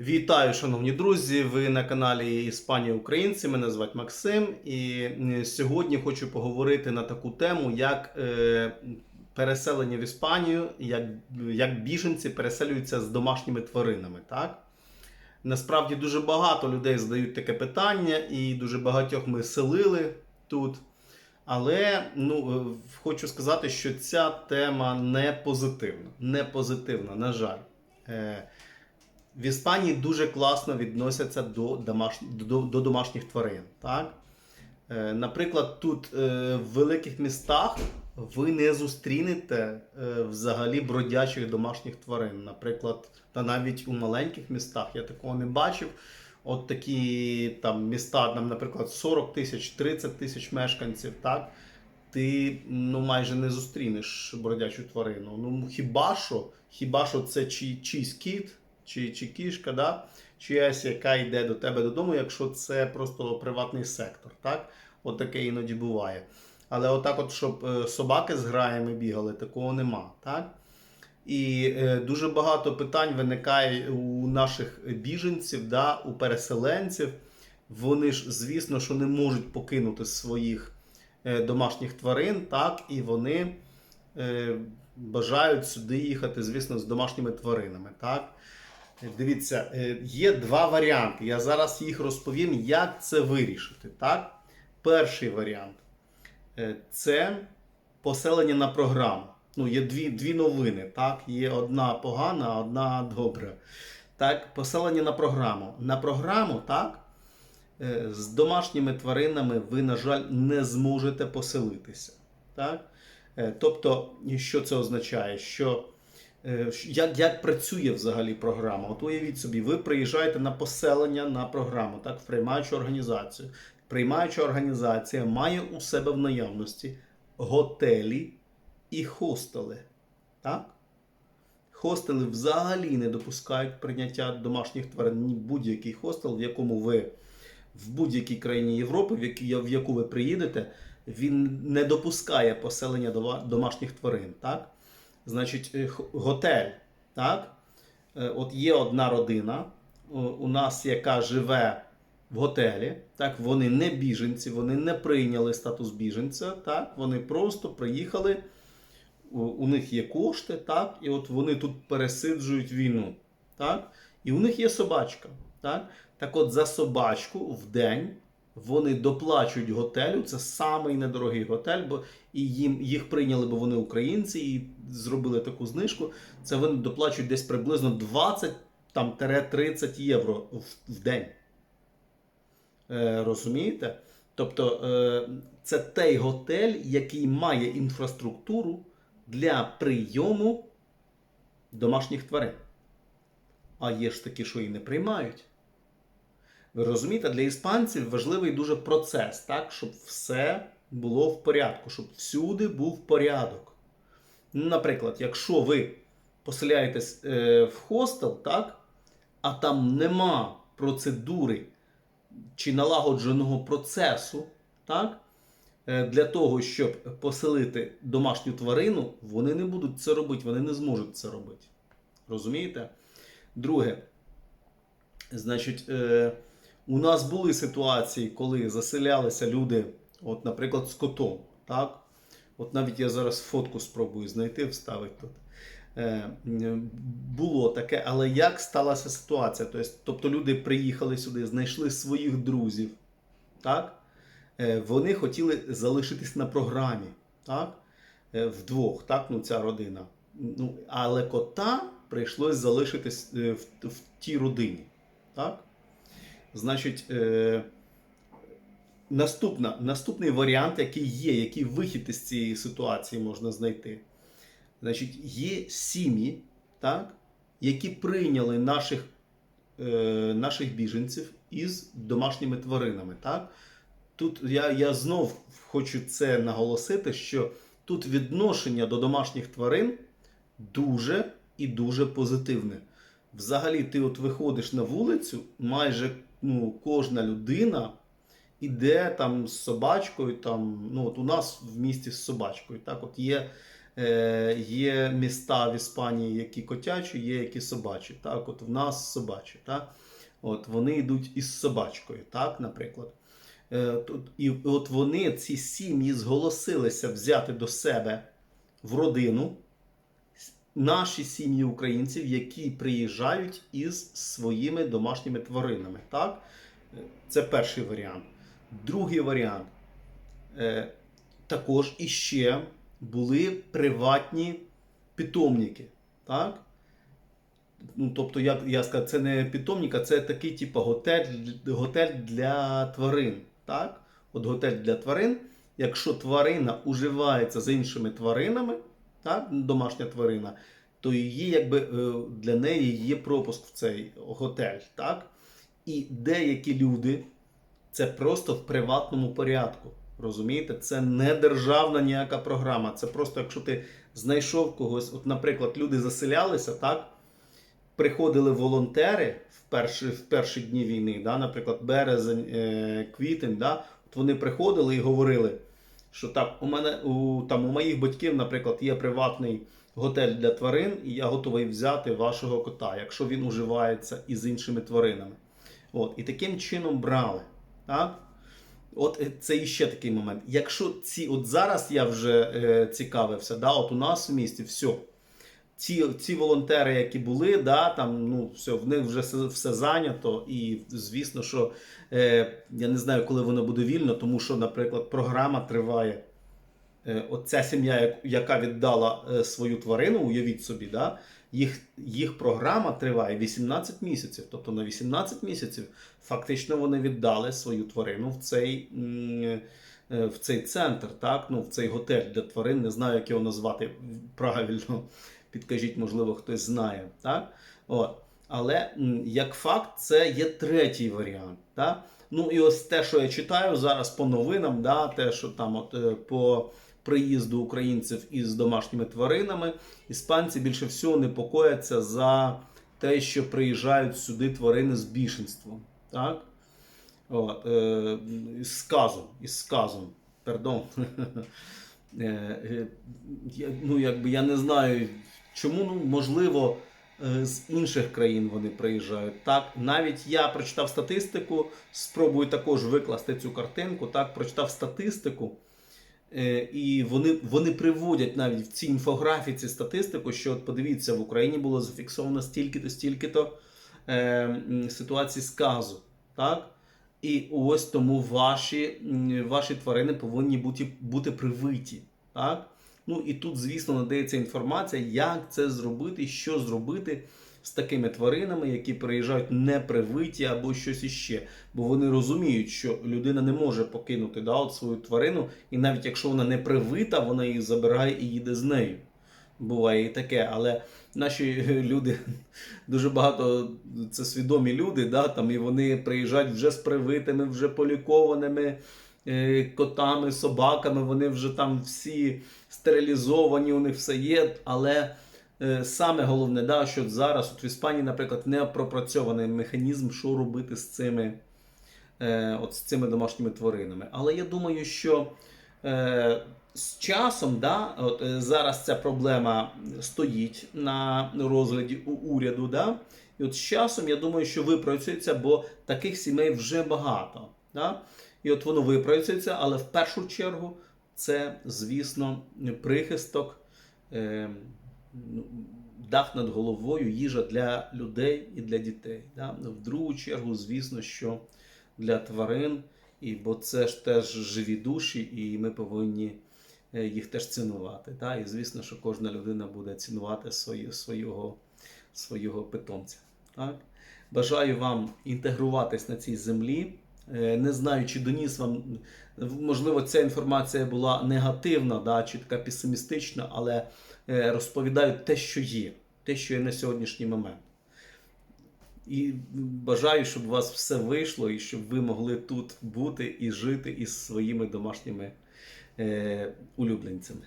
Вітаю, шановні друзі! Ви на каналі Іспанія Українці. Мене звати Максим. І е, сьогодні хочу поговорити на таку тему, як е, переселення в Іспанію, як, як біженці переселюються з домашніми тваринами. Так? Насправді дуже багато людей задають таке питання, і дуже багатьох ми селили тут. Але ну, е, хочу сказати, що ця тема не позитивна. Не позитивна, на жаль. В Іспанії дуже класно відносяться до, домаш... до, до домашніх тварин. Так? Е, наприклад, тут е, в великих містах ви не зустрінете е, взагалі бродячих домашніх тварин. Наприклад, та навіть у маленьких містах я такого не бачив. От такі там міста, там, наприклад, 40 тисяч, 30 тисяч мешканців, так? ти ну, майже не зустрінеш бродячу тварину. Ну, хіба що, хіба що це чи, чийсь кіт, чи, чи кішка, да? чиясь, яка йде до тебе додому, якщо це просто приватний сектор. Так? От таке іноді буває. Але отак, от, щоб е, собаки з граями бігали, такого нема. Так? І е, дуже багато питань виникає у наших біженців, да, у переселенців. Вони ж, звісно, що не можуть покинути своїх е, домашніх тварин, так, і вони бажають сюди їхати, звісно, з домашніми тваринами. Так. Дивіться, е, є два варіанти. Я зараз їх розповім, як це вирішити. Так? Перший варіант е, це поселення на програму. Ну, є дві, дві новини. Так? Є одна погана, одна добра. Так, поселення на програму. На програму, так, е, з домашніми тваринами ви, на жаль, не зможете поселитися. Так? Тобто, що це означає? Що як, як працює взагалі програма? От уявіть собі, ви приїжджаєте на поселення на програму, так, в приймаючу організацію. Приймаюча організація має у себе в наявності готелі і хостели. Так? Хостели взагалі не допускають прийняття домашніх тварин. Будь-який хостел, в якому ви в будь-якій країні Європи, в які- в яку ви приїдете, він не допускає поселення домашніх тварин. Так? Значить, е, готель. Так? Е, От є одна родина у- у нас, яка живе в готелі. Так? Вони не біженці, вони не прийняли статус біженця. Так? Вони просто приїхали, у них є кошти, так? і от вони тут пересиджують війну. Так? І у них є собачка. Так? так от за собачку в день вони доплачують готелю. Це самий недорогий готель, бо і їм їх прийняли, бо вони українці, і зробили таку знижку. Це вони доплачують десь приблизно 20 там, 30 євро в, в день. Е, розумієте? Тобто е, це той готель, який має інфраструктуру для прийому домашніх тварин. А є ж такі, що і не приймають. Ви розумієте, для іспанців важливий дуже процес, так, щоб все було в порядку, щоб всюди був порядок. Наприклад, якщо ви поселяєтесь е, в хостел, так, а там нема процедури чи налагодженого процесу, так, е, для того, щоб поселити домашню тварину, вони не будуть це робити, вони не зможуть це робити. Розумієте? Друге, значить, е, у нас були ситуації, коли заселялися люди, от, наприклад, з котом. Так? От навіть я зараз фотку спробую знайти, вставити тут. Е, було таке, але як сталася ситуація? Тобто, люди приїхали сюди, знайшли своїх друзів. Так? Е, вони хотіли залишитись на програмі. Так? Е, вдвох, так? Ну, ця родина. Ну, але кота прийшлось залишитись е, в, в тій родині. Так? Значить, е, наступна, наступний варіант, який є, який вихід із цієї ситуації можна знайти. Значить, є сім'ї, так, які прийняли наших, е, наших біженців із домашніми тваринами. Так? Тут я, я знов хочу це наголосити, що тут відношення до домашніх тварин дуже і дуже позитивне. Взагалі, ти от виходиш на вулицю, майже ну, кожна людина іде там з собачкою. Там, ну, от у нас в місті з собачкою. Так, от є е, є міста в Іспанії, які котячі, є які собачі. Так, от в нас собачі. Так? От вони йдуть із собачкою, так, наприклад. Е, тут, і от вони, ці сім'ї, зголосилися взяти до себе в родину наші сім'ї українців, які приїжджають із своїми домашніми тваринами. Так? Це перший варіант. Другий варіант. Е, також іще були приватні питомники. Так? Ну, тобто, як я сказав, це не питомник, а це такий, типу, готель, готель для тварин. Так? От готель для тварин. Якщо тварина уживається з іншими тваринами, так, домашня тварина, то її, якби, е, для неї є пропуск в цей готель. Так? І деякі люди це просто в приватному порядку. Розумієте, це не державна ніяка програма. Це просто, якщо ти знайшов когось, от, наприклад, люди заселялися, так? Приходили волонтери в перші, в перші дні війни, да? наприклад, березень, е, квітень, да? от вони приходили і говорили, що так, у мене у, там, у моїх батьків, наприклад, є приватний готель для тварин, і я готовий взяти вашого кота, якщо він уживається із іншими тваринами. От, і таким чином брали. Так? От е, це іще такий момент. Якщо ці, от зараз я вже е, цікавився, да, от у нас в місті все. Ці, ці волонтери, які були, да, там, ну, все, в них вже все, все зайнято. І звісно, що е, я не знаю, коли воно буде вільно, тому що, наприклад, програма триває. Е, от сім'я, яка віддала е, свою тварину, уявіть собі, да, їх, їх програма триває 18 місяців. Тобто на 18 місяців фактично вони віддали свою тварину в цей, м, е, в цей центр, так? ну, в цей готель для тварин. Не знаю, як його назвати правильно. Підкажіть, можливо, хтось знає. Так? От. Але як факт, це є третій варіант. Так? Ну і ось те, що я читаю зараз по новинам, да, те, що там от, е, по приїзду українців із домашніми тваринами, іспанці більше всього непокояться за те, що приїжджають сюди тварини з бішенством. Так? От, е, із сказом, із сказом. Пардон. Е, е, ну, якби я не знаю, чому, ну, можливо, е, з інших країн вони приїжджають. Так, навіть я прочитав статистику, спробую також викласти цю картинку. Так, прочитав статистику. Е, І вони, вони приводять навіть в цій інфографіці статистику, що от подивіться, в Україні було зафіксовано стільки-то, стільки-то е, ситуацій сказу. Так? І ось тому ваші, ваші тварини повинні бути, бути привиті. Так? Ну і тут, звісно, надається інформація, як це зробити, що зробити з такими тваринами, які приїжджають непривиті або щось іще. Бо вони розуміють, що людина не може покинути да, от свою тварину, і навіть якщо вона не привита, вона її забирає і їде з нею. Буває і таке, але наші люди дуже багато це свідомі люди, да, там, і вони приїжджають вже з привитими, вже полікованими котами, собаками. Вони вже там всі стерилізовані, у них все є. Але е, саме головне, да, що зараз от в Іспанії, наприклад, не пропрацьований механізм, що робити з цими, е, от з цими домашніми тваринами. Але я думаю, що. Е, з часом, да, от, е, зараз ця проблема стоїть на розгляді у уряду. Да? І от з часом, я думаю, що випрацюється, бо таких сімей вже багато. Да? І от воно випрацюється, але в першу чергу це, звісно, прихисток, е, ну, дах над головою, їжа для людей і для дітей. Да? В другу чергу, звісно, що для тварин, і, бо це ж теж живі душі, і ми повинні е, їх теж цінувати. Та? І звісно, що кожна людина буде цінувати свої, свого, свого питомця. Так? Бажаю вам інтегруватись на цій землі. Е, Не знаю, чи доніс вам, можливо, ця інформація була негативна, да, чи така песимістична, але е, розповідаю те, що є, те, що є на сьогоднішній момент. І бажаю, щоб у вас все вийшло, і щоб ви могли тут бути і жити із своїми домашніми е, улюбленцями.